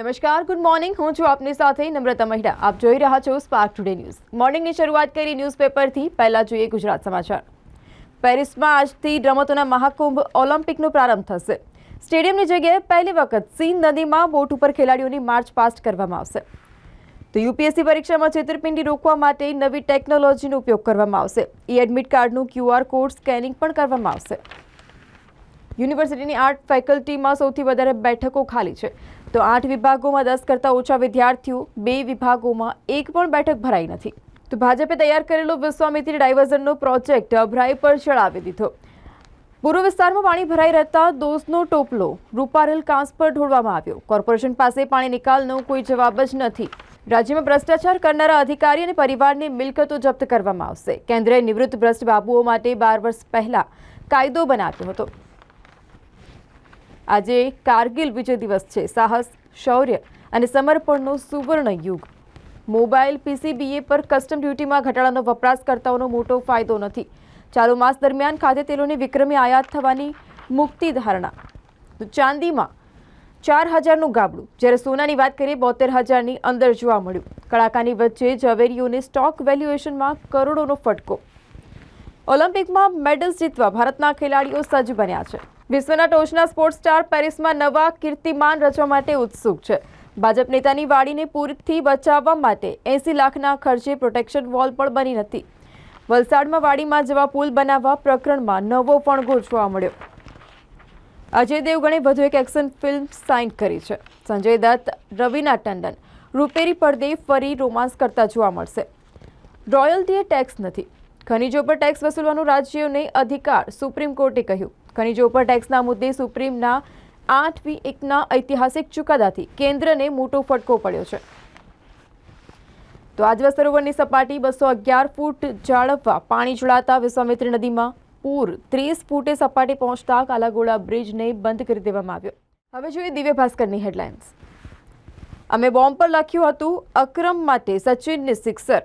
નમસ્કાર good morning હું છું આપની સાથે નમ્રતા મહિડા. આપ જોઈ રહ્યા છો સ્પાર્ક ટુડે ન્યૂઝ મોર્નિંગની શરૂઆત કરી ન્યૂઝપેપરથી પહેલાં જોઈએ ગુજરાત સમાચાર. પેરિસમાં આજથી રમતોના મહાકુંભ ઓલિમ્પિકનો પ્રારંભ થશે. સ્ટેડિયમની જગ્યાએ પહેલી વખત સીન નદીમાં બોટ ઉપર ખેલાડીઓની માર્ચ પાસ્ટ કરવામાં આવશે. તો યુપીએસસી પરીક્ષામાં છેતરપિંડી રોકવા માટે નવી ટેકનોલોજીનો ઉપયોગ કરવામાં આવશે. ઈ એડમિટ કાર્ડનું ક્યુઆર કોડ સ્કેનિંગ પણ કરવામાં આવશે. યુનિવર્સિટીની આર્ટ ફેકલ્ટીમાં સૌથી વધારે બેઠકો ખાલી છે. તો આઠ વિભાગોમાં દસ કરતાં ઓછા વિદ્યાર્થીઓ, બે વિભાગોમાં એક પણ બેઠક ભરાઈ નથી. તો ભાજપે તૈયાર કરેલો વિશ્વામિત્રી ડાયવર્ઝનનો પ્રોજેક્ટ અભરાઈ પર ચડાવી દીધો. પૂર્વ વિસ્તારમાં પાણી ભરાઈ રહેતા દોષનો ટોપલો રૂપારેલ કાંસ પર ઢોળવામાં આવ્યો. કોર્પોરેશન પાસે પાણી નિકાલનો કોઈ જવાબ જ નથી. રાજ્યમાં ભ્રષ્ટાચાર કરનારા અધિકારી અને પરિવારની મિલકતો જપ્ત કરવામાં આવશે. કેન્દ્રએ નિવૃત્ત ભ્રષ્ટ બાબુઓ માટે બાર વર્ષ પહેલા કાયદો બનાવ્યો હતો. આજે કારગિલ વિજય દિવસ છે. સાહસ, શૌર્ય અને સમર્પણનો સુવર્ણ યુગ. મોબાઈલ, પીસીબીએ પર કસ્ટમ ડ્યુટીમાં ઘટાડાનો વપરાશકર્તાઓનો મોટો ફાયદો નથી. ચાલુ માસ દરમિયાન ખાદ્ય તેલોની વિક્રમી આયાત થવાની મુક્તિ ધારણા. તો ચાંદીમાં ચાર હજારનું ગાબડું. જ્યારે સોનાની વાત કરીએ, બોતેર હજારની અંદર જોવા મળ્યું. કડાકાની વચ્ચે ઝવેરીઓને સ્ટોક વેલ્યુએશનમાં કરોડોનો ફટકો. ઓલિમ્પિકમાં મેડલ્સ જીતવા ભારતના ખેલાડીઓ સજ્જ બન્યા છે. વિશ્વના ટોચના સ્પોર્ટ્સ સ્ટાર પેરિસમાં નવા કીર્તિમાન રચવા માટે ઉત્સુક છે. ભાજપ નેતાની વાડીને પૂરથી બચાવવા માટે એંસી લાખના ખર્ચે પ્રોટેક્શન વોલ પણ બની નથી. વલસાડમાં વાડીમાં જવા પુલ બનાવવા પ્રકરણમાં નવો ફણગો જોવા મળ્યો. અજય દેવગણે વધુ એક એક્શન ફિલ્મ સાઇન કરી છે. સંજય દત્ત, રવિના ટંડન, રૂપેરી પડદે ફરી રોમાન્સ કરતા જોવા મળશે. રોયલ્ટીએ ટેક્સ નથી. ખનીજો પર ટેક્સ વસૂલવાનો રાજ્યોને અધિકાર સુપ્રીમ કોર્ટે કહ્યું. ખનીજો પર ટેક્સના મુદ્દે સુપ્રીમના આઠમી એકના ઐતિહાસિક ચુકાદાથી કેન્દ્રને મોટો ફટકો પડ્યો છે. તો આજવા સરોવરની સપાટી બસો અગિયાર ફૂટ જાળવવા પાણી જોડાતા વિશ્વામિત્રી નદીમાં પૂર ત્રીસ ફૂટે સપાટી પહોંચતા કાલાગોડા બ્રિજને બંધ કરી દેવામાં આવ્યો. હવે જોઈએ દિવ્ય ભાસ્કરની હેડલાઇન્સ. અમે બોમ્બ પર લખ્યું હતું, અક્રમ માટે સચિનને સિક્સર.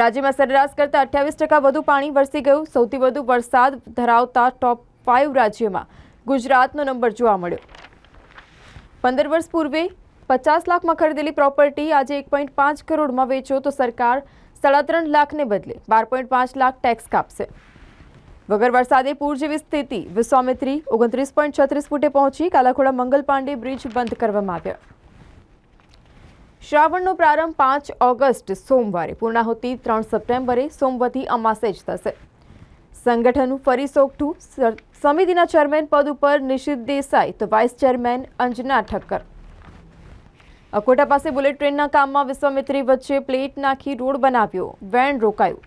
રાજ્યમાં સરેરાશ કરતાં અઠ્યાવીસ ટકા વધુ પાણી વરસી ગયું. સૌથી વધુ વરસાદ ધરાવતા ટોપ ફાઇવ રાજ્યમાં ગુજરાતનો નંબર જોવા મળ્યો. પંદર વર્ષ પૂર્વે પચાસ લાખમાં ખરીદેલી પ્રોપર્ટી આજે એક પોઈન્ટ પાંચ કરોડમાં વેચો તો સરકાર સાડા ત્રણ લાખને બદલે બાર પોઈન્ટ પાંચ લાખ ટેક્સ કાપશે. વગર વરસાદે પૂર જેવી સ્થિતિ વિશ્વામિત્રી ઓગણત્રીસ પોઈન્ટ છત્રીસ ફૂટે પહોંચી કાલાખોડા મંગલ પાંડે બ્રિજ બંધ કરવામાં આવ્યા. શ્રાવણનો પ્રારંભ પાંચ ઓગસ્ટ સોમવારે પૂર્ણાહુતિ ત્રણ સપ્ટેમ્બરે સોમવતી અમાસે જ થશે. સંગઠનનું ફરી સોગઠું. સમિતિના ચેરમેન પદ ઉપર નિશિત દેસાઈ તો વાઇસ ચેરમેન અંજના ઠક્કર. અકોટા પાસે બુલેટ ટ્રેનના કામમાં વિશ્વામિત્રી વચ્ચે પ્લેટ નાખી રોડ બનાવ્યો. વેન રોકાયું.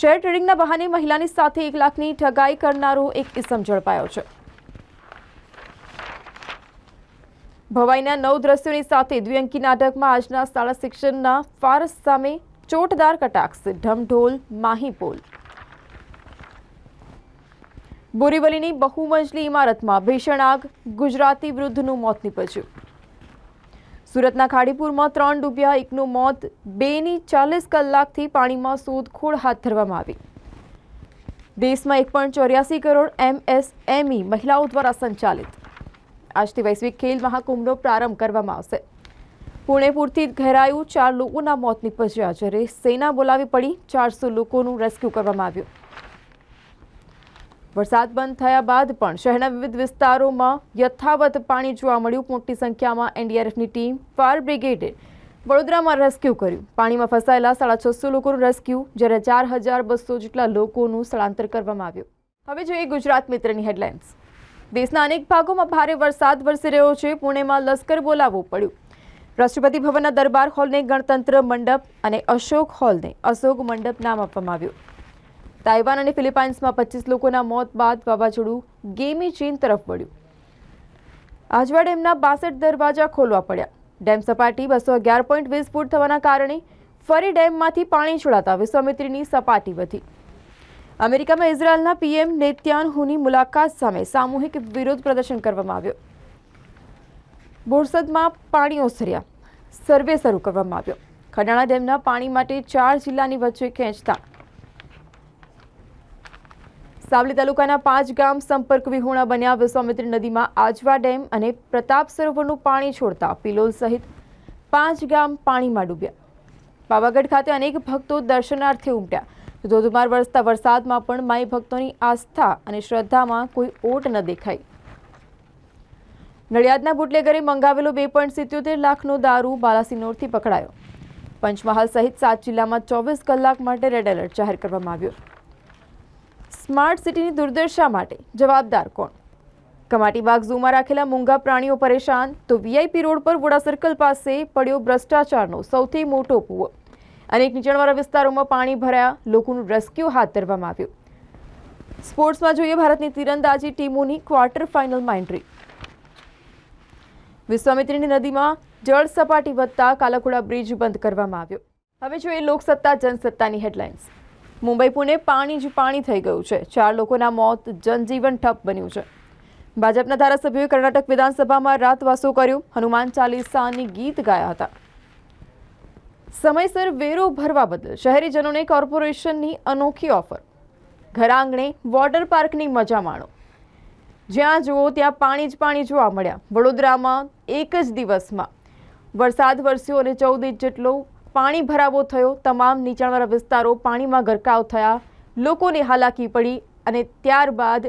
શેર ટ્રેડિંગના બહાને મહિલાની સાથે એક લાખની ઠગાઈ કરનારો એક ઇસમ ઝડપાયો છે. ભવાઈના નવ દ્રશ્યોની સાથે દ્વિઅંકી નાટકમાં આજના શાળા શિક્ષણના ફારસ સામે ચોટદાર કટાક્ષ. ઢમઢોલ માહીપોલ. બોરીવલીની બહુમંજલી ઇમારતમાં ભીષણ આગ, ગુજરાતી વૃદ્ધનું મોત નીપજ્યું. સુરતના ખાડીપુરમાં ત્રણ ડૂબ્યા, એકનું મોત, બેની ચાલીસ કલાકથી પાણીમાં શોધખોળ હાથ ધરવામાં આવી. દેશમાં એક પોઈન્ટ ચોર્યાસી કરોડ એમએસએમઈ મહિલાઓ દ્વારા સંચાલિત. આજથી વૈશ્વિક ખેલ મહાકુંભનો પ્રારંભ કરવામાં આવશે. પુણે પૂરથી ઘેરાયું ચાર લોકોના મોત નીપજ્યા, જ્યારે સેના બોલાવી પડી, ચારસો લોકોનું રેસ્ક્યુ કરવામાં આવ્યું. વરસાદ બંધ થયા બાદ પણ શહેરના વિવિધ વિસ્તારોમાં યથાવત પાણી જોવા મળ્યું. મોટી સંખ્યામાં એનડીઆરએફની ટીમ, ફાયર બ્રિગેડે વડોદરામાં રેસ્ક્યુ કર્યું. પાણીમાં ફસાયેલા સાડા છસો લોકોનું રેસ્ક્યુ, જ્યારે ચાર હજાર બસો જેટલા લોકોનું સ્થળાંતર કરવામાં આવ્યું. હવે જોઈએ ગુજરાત મિત્રની હેડલાઇન્સ. દેશના અનેક ભાગોમાં ભારે વરસાદ વરસી રહ્યો છે. પુણેમાં લશ્કર બોલાવવું પડ્યું. રાષ્ટ્રપતિ ભવનના દરબાર હોલને ગણતંત્ર મંડપ અને અશોક હોલને અશોક મંડપ નામ આપવામાં આવ્યું. તાઇવાન અને ફિલિપાઇન્સમાં પચીસ લોકોના મોત બાદ વાવાઝોડું ગેમી ચીન તરફ વળ્યું. આજવા ડેમના બાસઠ દરવાજા ખોલવા પડ્યા. ડેમ સપાટી બસો અગિયાર પોઈન્ટ વીસ ફૂટ થવાના કારણે ફરી ડેમમાંથી પાણી છોડાતા વિશ્વામિત્રીની સપાટી વધી. અમેરિકામાં ઇઝરાયલના પીએમ નેત્યાનહુની મુલાકાત સામે સામૂહિક વિરોધ પ્રદર્શન કરવામાં આવ્યો. બોરસદમાં પાણી ઓસર્યા સર્વે શરૂ કરવામાં આવ્યો. ખડાણા ડેમના પાણી માટે ચાર જિલ્લાની વચ્ચે ખેંચતા સાવલી તાલુકાના પાંચ ગામ સંપર્ક વિહોણા બન્યા. વિશ્વામિત્રી નદીમાં આજવા ડેમ અને પ્રતાપ સરોવરનું પાણી છોડતા પિલોલ સહિત પાંચ ગામ પાણીમાં ડૂબ્યા. પાવાગઢ ખાતે અનેક ભક્તો દર્શનાર્થે ઉમટ્યા. ધોધમાર વરસતા વરસાદમાં પણ માઈ ભક્તોની આસ્થા અને શ્રદ્ધામાં કોઈ ઓટ ન દેખાઈ. નડિયાદના બુટલેગરે મંગાવેલો બે પોઈન્ટ સિત્યોતેર લાખનો દારૂ બાલાસિનોરથી પકડાયો. પંચમહાલ સહિત સાત જિલ્લામાં ચોવીસ કલાક માટે રેડ એલર્ટ જાહેર કરવામાં આવ્યો. સ્માર્ટ સિટીની દુર્દશા માટે જવાબદાર કોણ? કમાટીબાગ ઝૂમાં રાખેલા મૂંગા પ્રાણીઓ પરેશાન, તો વીઆઈપી રોડ પર વોડા સર્કલ પાસે પડ્યો ભ્રષ્ટાચારનો સૌથી મોટો કૂવો. અનેક નીચાણવાળા વિસ્તારોમાં પાણી ભરાયા, લોકોનું રેસ્ક્યુ હાથ ધરવામાં આવ્યું. સ્પોર્ટ્સમાં જોઈએ ભારતની તીરંદાજી ટીમોની ક્વાર્ટર ફાઇનલમાં એન્ટ્રી. વિશ્વામિત્રીની નદીમાં જળ સપાટી વધતા કાલાકુડા બ્રિજ બંધ કરવામાં આવ્યો. હવે જોઈએ લોકસત્તા, જનસત્તાની હેડલાઇન્સ. મુંબઈ, પુણે પાણી જ પાણી થઈ ગયું છે. ચાર લોકોના મોત જનજીવન ઠપ બન્યું છે. ભાજપના ધારાસભ્યોએ કર્ણાટક વિધાનસભામાં રાતવાસો કર્યું. હનુમાન ચાલીસાની ગીત ગાયા હતા. સમયસર વેરો ભરવા બદલ શહેરીજનોને કોર્પોરેશનની અનોખી ઓફર. ઘર આંગણે વોટર પાર્કની મજા માણો. જ્યાં જુઓ ત્યાં પાણી જ પાણી જોવા મળ્યા. વડોદરામાં એક જ દિવસમાં વરસાદ વરસ્યો અને ચૌદ ઇંચ જેટલો પાણી ભરાવો થયો. તમામ નીચાણવાળા વિસ્તારો પાણીમાં ગરકાવ થયા. લોકોને હાલાકી પડી અને ત્યારબાદ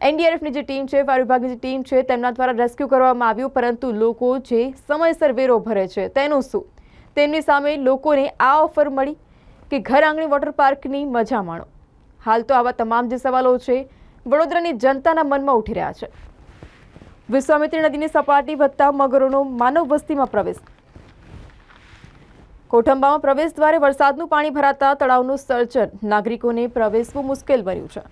એનડીઆરએફની જે ટીમ છે, ફાયર વિભાગની જે ટીમ છે, તેમના દ્વારા રેસ્ક્યુ કરવામાં આવ્યું. પરંતુ લોકો જે સમયસર વેરો ભરે છે, તેનું શું? તેમની સામે લોકોને આ ઓફર મળી કે ઘર આંગણે વોટર પાર્કની મજા માણો. હાલ તો આવા તમામ જે સવાલો છે, વડોદરાની જનતાના મનમાં ઉઠી રહ્યા છે. વિશ્વામિત્રી નદીની સપાટી વધતા મગરોનો માનવ વસ્તીમાં પ્રવેશ કોઠંબામાં પ્રવેશ દ્વારે વરસાદનું પાણી ભરાતા તળાવનું સર્જન. નાગરિકોને પ્રવેશવું મુશ્કેલ બન્યું છે.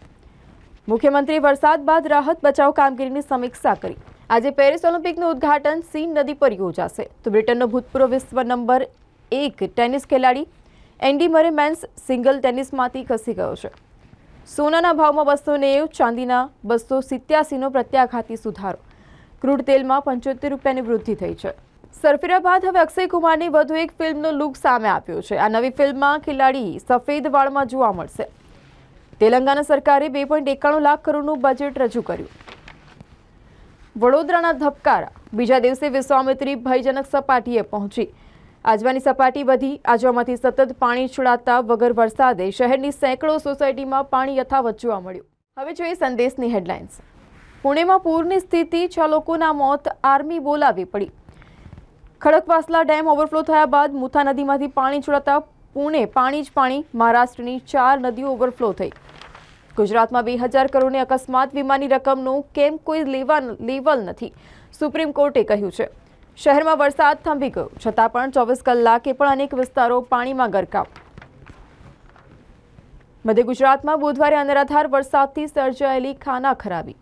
મુખ્યમંત્રી વરસાદ બાદ રાહત બચાવ કામગીરીની સમીક્ષા કરી. આજે પેરિસ ઓલિમ્પિકનું ઉદ્ઘાટન સીન નદી પર યોજાશે. તો બ્રિટનનો ભૂતપૂર્વ વિશ્વ નંબર એક ટેનિસ ખેલાડી એન્ડી મરે મેન્સ સિંગલ ટેનિસમાંથી ખસી ગયો છે. સોનાના ભાવમાં બસો નેવ, ચાંદીના બસો સિત્યાસીનો પ્રત્યાઘાતી સુધારો. ક્રૂડ તેલમાં પંચોતેર રૂપિયાની વૃદ્ધિ થઈ છે. સરફિરા બાદ હવે અક્ષય કુમારની વધુ એક ફિલ્મનો લુક સામે આપ્યો છે. આ નવી ફિલ્મમાં ખેલાડી સફેદ વાળમાં જોવા મળશે. તેલંગાણા સરકારે બે પોઈન્ટ એકાણું લાખ કરોડનું બજેટ રજૂ કર્યું. વડોદરાના ધબકારા બીજા દિવસે વિશ્વામિત્રી ભયજનક સપાટીએ પહોંચી. આજવાની સપાટી વધી. આજવામાંથી સતત પાણી છોડાતા વગર વરસાદે શહેરની સેંકડો સોસાયટીમાં પાણી યથાવત જોવા મળ્યું. હવે જોઈએ સંદેશની હેડલાઇન્સ. પુણેમાં પૂરની સ્થિતિ, છ લોકોના મોત, આર્મી બોલાવી પડી. ખડકવાસલા ડેમ ઓવરફ્લો થયા બાદ મુથા નદીમાંથી પાણી છોડાતા પુણે પાણી જ પાણી મહારાષ્ટ્રની ચાર નદીઓ ઓવરફ્લો થઈ. ગુજરાતમાં બે હજાર કરોડની અકસ્માત વીમાની રકમનું કેમ કોઈ લેવા લેવલ નથી, સુપ્રીમ કોર્ટે કહ્યું છે. શહેરમાં વરસાદ થંભી ગયો, છતાં પણ ચોવીસ કલાકે પણ અનેક વિસ્તારો પાણીમાં ગરકાવ. મધ્ય ગુજરાતમાં બુધવારે અનરાધાર વરસાદથી સર્જાયેલી ખાના ખરાબી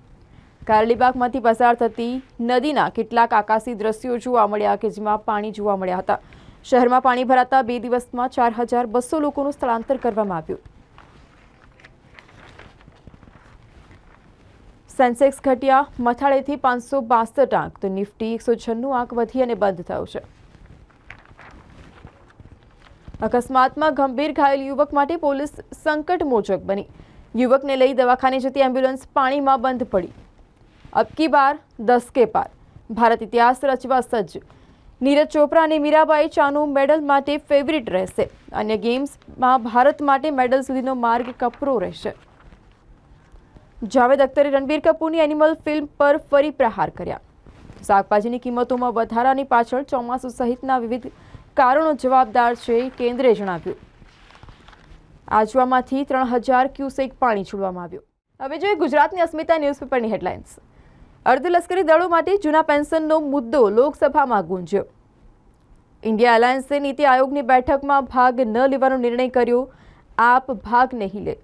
કારલીબાગમાંથી પસાર થતી નદીના કેટલાક આકાશી દ્રશ્યો જોવા મળ્યા કે જેમાં પાણી જોવા મળ્યા હતા. શહેરમાં પાણી ભરાતા બે દિવસમાં ચાર હજાર બસો લોકોનું સ્થળાંતર કરવામાં આવ્યું. સેન્સેક્સ ઘટ્યા, મથાળેથી પાંચસો બાસઠ આંક, તો નિફ્ટી એકસો છન્નું આંક વધી અને બંધ થયો છે. અકસ્માતમાં ગંભીર ઘાયલ યુવક માટે પોલીસ સંકટ મોચક બની. યુવકને લઈ દવાખાને જતી એમ્બ્યુલન્સ પાણીમાં બંધ પડી. અબકી બાર, દસ કે પાર ભારત ઇતિહાસ રચવા સજ્જ. નીરજ ચોપરા અને મીરાબાઈ ચાનુ મેડલ માટે ફેવરિટ રહેશે અન્ય ગેમ્સમાં ભારત માટે મેડલ સુધીનો માર્ગ કપરો રહેશે. જાવેદ અખ્તરે રણબીર કપૂરની એનિમલ ફિલ્મ પર ફરી પ્રહાર કર્યા. શાકભાજીની કિંમતોમાં વધારાની પાછળ ચોમાસું સહિતના વિવિધ કારણો જવાબદાર છે કેન્દ્રે જણાવ્યું. આજવામાંથી ત્રણ હજાર ક્યુસેક પાણી છોડવામાં આવ્યું. હવે જોઈએ ગુજરાતની અસ્મિતા ન્યૂઝપેપરની હેડલાઇન્સ અર્ધલશ્કરી દળો માટે જૂના પેન્શનનો મુદ્દો લોકસભામાં ગુંજ્યો. ઇન્ડિયા એલાયન્સે નીતિ આયોગની બેઠકમાં ભાગ ન લેવાનો નિર્ણય કર્યો. આપ ભાગ નહીં લે.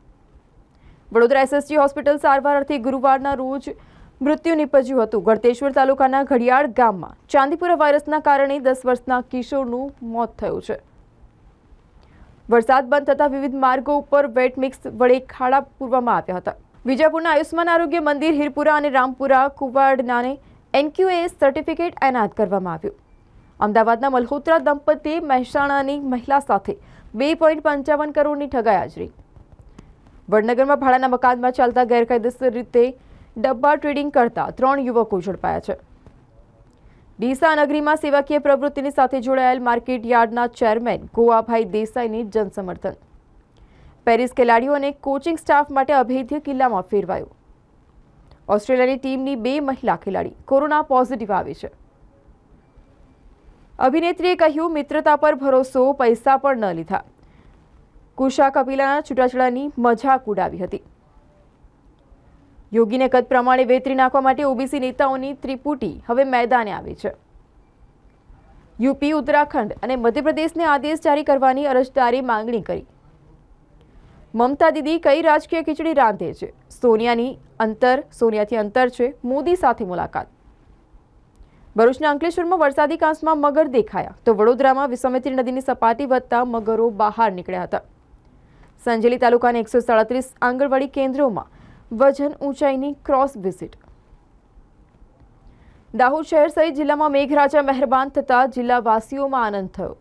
વડોદરા એસએસજી હોસ્પિટલ સારવાર અર્થે ગુરુવારના રોજ મૃત્યુ નિપજ્યું હતું. ગળતેશ્વર તાલુકાના ઘડિયાળ ગામમાં ચાંદીપુરા વાયરસના કારણે દસ વર્ષના કિશોરનું મોત થયું છે. વરસાદ બંધ થતાં વિવિધ માર્ગો ઉપર વેટ મિક્સ વડે ખાડા પૂરવામાં આવ્યા હતા. વિજાપુરના આયુષ્માન આરોગ્ય મંદિર, હિરપુરા અને રામપુરા કુવાડનાને એનક્યુએએસ સર્ટિફિકેટ એનાયત કરવામાં આવ્યું. અમદાવાદના મલ્હોત્રા દંપતીએ મહેસાણાની મહિલા સાથે બે પોઈન્ટ પંચાવન કરોડની ઠગાઈ હાજરી વડનગરમાં ભાડાના મકાનમાં ચાલતા ગેરકાયદેસર રીતે ડબ્બા ટ્રેડિંગ કરતા ત્રણ યુવકો ઝડપાયા છે. ડીસા નગરીમાં સેવાકીય પ્રવૃત્તિની સાથે જોડાયેલ માર્કેટ યાર્ડના ચેરમેન ગોવાભાઈ દેસાઈની જનસમર્થન. પેરિસ ખેલાડીઓ અને કોચિંગ સ્ટાફ માટે અભેદ્ય કિલ્લામાં ફેરવાયો. ઓસ્ટ્રેલિયાની ટીમની બે મહિલા ખેલાડી કોરોના પોઝિટિવ આવી છે. અભિનેત્રીએ કહ્યું, મિત્રતા પર ભરોસો, પૈસા પણ ન લીધા. કુશા કપિલાના છૂટાછેડાની મજાક ઉડાવી હતી. યોગીને કદ પ્રમાણે વેતરી નાખવા માટે ઓબીસી નેતાઓની ત્રિપુટી હવે મેદાને આવી છે. યુપી, ઉત્તરાખંડ અને મધ્યપ્રદેશને આદેશ જારી કરવાની અરજદારે માંગણી કરી. મમતા દીદી કઈ રાજકીય ખીચડી રાંધે છે? સોનિયાની અંતર, સોનિયાથી અંતર છે. મોદી સાથે મુલાકાત. ભરૂચના અંકલેશ્વરમાં વરસાદી કાંસમાં મગર દેખાયા તો વડોદરામાં વિશ્વામિત્રી નદીની સપાટી વધતા મગરો બહાર નીકળ્યા હતા. સંજેલી તાલુકાના એકસો સાડત્રીસ આંગણવાડી કેન્દ્રોમાં વજન ઊંચાઈની ક્રોસ વિઝિટ. દાહોદ શહેર સહિત જિલ્લામાં મેઘરાજા મહેરબાન થતાં જિલ્લાવાસીઓમાં આનંદ થયો.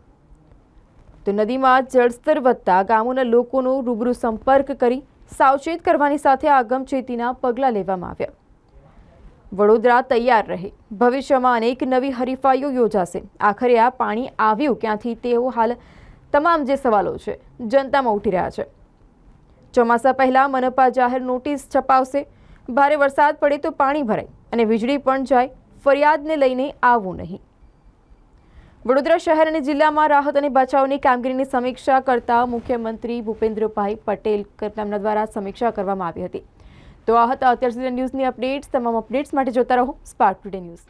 નદીમાં જળસ્તર વધતા ગામોના લોકોનો રૂબરૂ સંપર્ક કરી સાવચેત કરવાની સાથે આગમચેતીના પગલાં લેવામાં આવ્યા. વડોદરા તૈયાર રહે. ભવિષ્યમાં અનેક નવી હરીફાઈઓ યોજાશે. આખરે આ પાણી આવ્યું ક્યાંથી તેઓ હાલ તમામ જે સવાલો છે, જનતામાં ઉઠી રહ્યા છે. ચોમાસા પહેલા મનપા જાહેર નોટિસ છપાવશે. ભારે વરસાદ પડે તો પાણી ભરાય અને વીજળી પણ જાય. ફરિયાદને લઈને આવવું નહીં. વડોદરા શહેર અને જિલ્લામાં રાહત અને બચાવની કામગીરીની સમીક્ષા કરતા મુખ્યમંત્રી ભૂપેન્દ્રભાઈ પટેલ તેમના દ્વારા સમીક્ષા કરવામાં આવી હતી. તો આ હતા અત્યાર સુધી ન્યૂઝની અપડેટ્સ. તમામ અપડેટ્સ માટે જોતા રહો સ્પાર્ક ટુડે ન્યૂઝ.